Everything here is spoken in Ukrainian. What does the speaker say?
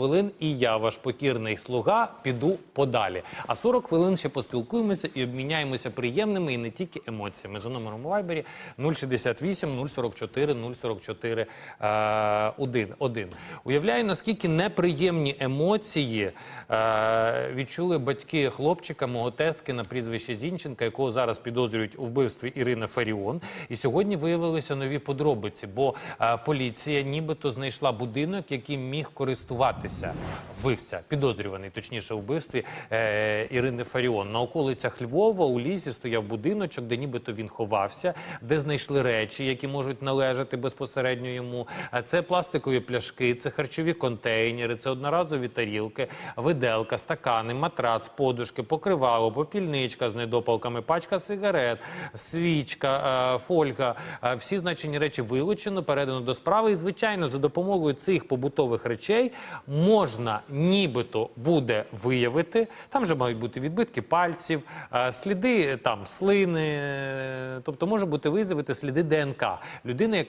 хвилин, і я, ваш покірний слуга, піду подалі. А 40 хвилин ще поспілкуємося і обміняємося приємними і не тільки емоціями. За номером у Вайбері 068 044 044 е, 1. 1. Уявляю, наскільки неприємні емоції е, відчули батьки хлопчика, мого тески на прізвище Зінченка, якого зараз підозрюють у вбивстві Ірини Фаріон. І сьогодні виявилися нові подробиці, бо е, поліція нібито знайшла будинок, яким міг користуватися вбивця, підозрюваний, точніше, вбивстві е, Ірини Фаріон. На околицях Львова у лісі стояв будиночок, де нібито він ховався, де знайшли речі, які можуть належати безпосередньо йому. Це пластикові пляшки, це харчові контейнери, це одноразові тарілки, виделка, стакани, матрац, подушки, покривало, попільничка з недопалками, пачка сигарет, свічка, е, фольга. Е, Всі значені речі вилучено, передано до справи. І, звичайно, за допомогою цих побутових речей можна нібито буде виявити. Там же мають бути відбитки пальців, е, сліди там слини, е, тобто може бути виявити сліди ДНК людини, яка